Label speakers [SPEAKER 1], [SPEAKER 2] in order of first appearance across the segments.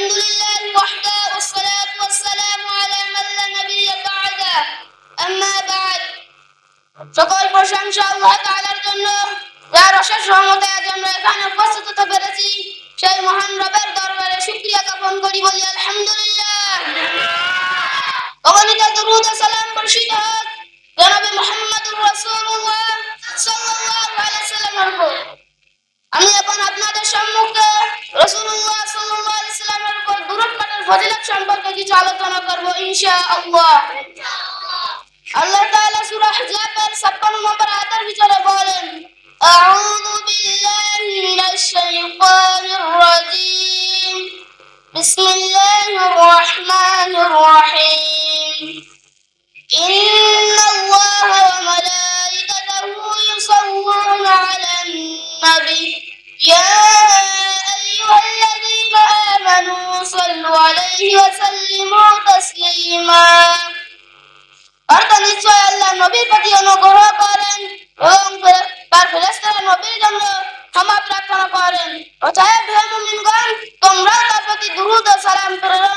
[SPEAKER 1] الحمد لله وحده والصلاة والسلام على من لا نبي بعده أما بعد সকল প্রশংসা আল্লাহ তাআলার জন্য যার অশেষ রহমতে আজ আমরা এখানে উপস্থিত হতে পেরেছি সেই মহান রবের দরবারে শুকরিয়া জ্ঞাপন করি বলি আলহামদুলিল্লাহ অগণিত দরুদ ও সালাম বর্ষিত হোক জনাবে মুহাম্মদুর রাসূলুল্লাহ সাল্লাল্লাহু আলাইহি সাল্লামের উপর আমি এখন আপনাদের সম্মুখে রাসূলুল্লাহ সাল্লাল্লাহু ফজিলত সম্পর্কে কিছু আলোচনা করব? ইনশাআল্লাহ। আল্লাহ তাআলা সূরা হিজাবের 56 নম্বর আয়াতের ভিতরে বলেন, আউযু বিল্লাহি মিনাশ শাইতানির রাজীম। বিসমিল্লাহির রহমানির রহিম। ইন্নাল্লাহা ওয়া আলাইহি ওয়াসাল্লিমু তাসলিমা। অর্থ নিশ্চয় আল্লাহ নবীর প্রতি অনুগ্রহ করেন এবং তার ফেরেশতারা নবীর জন্য ক্ষমা প্রার্থনা করেন। অতএব হে মুমিনগণ তোমরা তার প্রতি দুরুদ ও সালাম প্রেরণ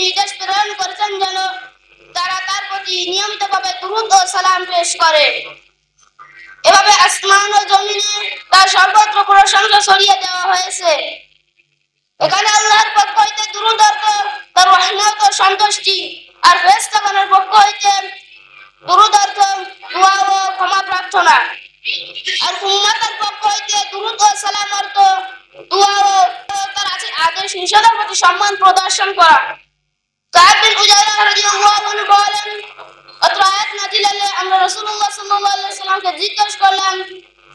[SPEAKER 1] নির্দেশ প্রেরণ করেছেন যেন তারা তার প্রতি নিয়মিতভাবে দুরূদ ও সালাম পেশ করে। এভাবে আসমান ও জমিনে তার সর্বত্র প্রশংসা ছড়িয়ে দেওয়া হয়েছে। এখানে আল্লাহর পক্ষ হইতে দুরূদ অর্থ তার রহমত ও সন্তুষ্টি, আর ফেরেশতাগণের পক্ষ হইতে দুরূদ অর্থ দোয়া ও ক্ষমা প্রার্থনা। আর উম্মতের পক্ষ হইতে দুরূদ ও সালাম অর্থ দোয়া ও তার আদেশ নিষেধের প্রতি সম্মান প্রদর্শন করা। সাহেব বিন উজাইরা রাদিয়াল্লাহু আনহু বলেন অত্র আয়াত নাজিল হলে আমরা রাসূলুল্লাহ সাল্লাল্লাহু আলাইহি সাল্লামকে জিজ্ঞেস করলাম,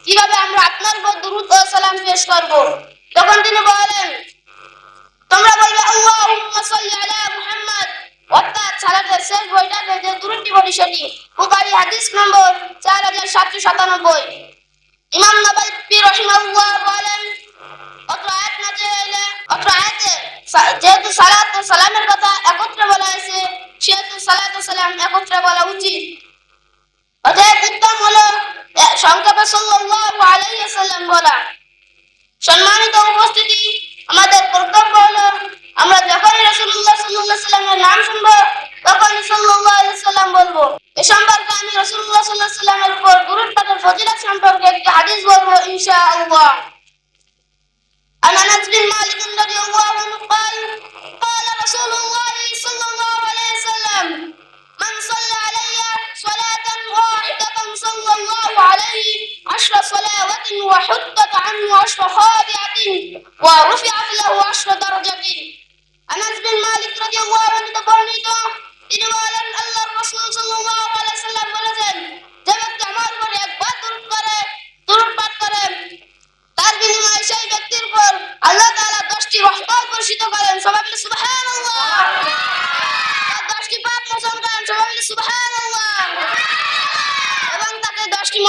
[SPEAKER 1] কীভাবে আমরা আপনার উপর দুরূদ ও সালাম পেশ করব? তখন তিনি বলেন, তোমরা বলবে, আল্লাহুম্মা সাল্লি আলা মুহাম্মদ। অর্থাৎ সালাতের শেষ বইটাতে যে দুরূদটি বলি সেটি বুখারী হাদিস নম্বর 4797 ইমাম নববী রাহিমাহুল্লাহ বলেন অত্র আয়াত নাযিল হইলে অত্র আয়াতে যেহেতু সালাত সালামের কথা একত্রে বলা হয়েছে, সেহেতু সালাত সালাম একত্রে বলা উচিত। অতএব উত্তম হলো সংক্ষেপে সাল্লাল্লাহু আলাইহি ওয়াসাল্লাম বলা। সম্মানিত উপস্থিতি, আমাদের কর্তব্য হলো, আমরা যখনই রাসূলুল্লাহ সাল্লাল্লাহু সাল্লামের নাম শুনব, তখনই সাল্লাল্লাহু আলাইহি সাল্লাম বলব। এ সম্পর্কে আমি রাসূলুল্লাহ সাল্লাল্লাহু সাল্লামের উপর দুরূদ পাঠের ফজিলত সম্পর্কে একটি হাদিস বলব, ইনশাআল্লাহ। صلى الله عليه عشر صلوات وحطت عنه عشر خادعة ورفعت له عشر درجة أنس بن مالك رضي الله عنه تبرنيته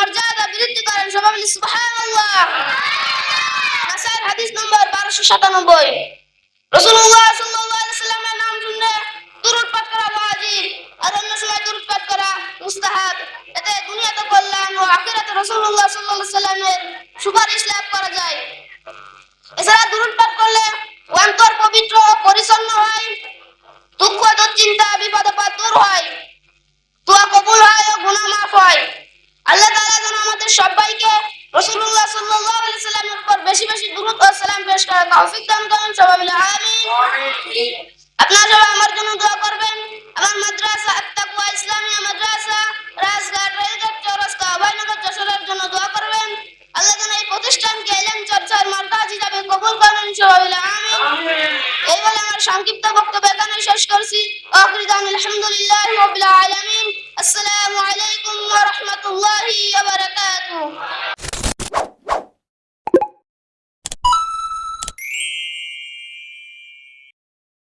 [SPEAKER 1] মর্যাদা বৃদ্ধি করেন সবাই বলে, সুবহানাল্লাহ। হাদিস নম্বর বারোশো সাতানব্বই। রাসূলুল্লাহ সাল্লাল্লাহু আলাইহি সাল্লামের নাম দুরূদ পাঠ করা ওয়াজিব, আর অন্য সময় দুরূদ পাঠ করা মুস্তাহাব। এতে দুনিয়াতে কল্যাণ ও আখিরাতে রাসূলুল্লাহ সাল্লাল্লাহু আলাইহি সাল্লামের সুপারিশ লাভ করা যায়। এছাড়া দুরূদ পাঠ করলে অন্তর পবিত্র ও পরিচ্ছন্ন হয় দুঃখ দুশ্চিন্তা বিপদ আপদ দূর হয় দোয়া কবুল হয় ও গুনাহ মাফ হয় আল্লাহ তাআলা যেন আমাদের সবাইকে রাসূলুল্লাহ সাল্লাল্লাহু আলাইহি সাল্লামের উপর বেশি বেশি দুরূদ ও সালাম পেশ করার তৌফিক দান করেন সবাই মিলে আমিন। আপনারা সবাই আমার জন্য দোয়া করবেন আমার মাদ্রাসা আত্তাকুয়া ইসলামিয়া মাদ্রাসা রাজঘাট রেলগেট চৌরাস্তা অভয়নগর যশোরের জন্য দোয়া করবেন। আল্লাহ যেন এই প্রতিষ্ঠানকে এলেন চর্চার মার্কাজ হিসাবে কবুল করেন সবাই মিলে আমিন। এই বলে আমার সংক্ষিপ্ত বক্তব্য এখানে শেষ করছি। আখরিদান আলহামদুলিল্লাহ রাব্বিল আলামিন। আসসালামু আলাইকুম ওয়া রাহমাতুল্লাহি ওয়া বারাকাতুহু।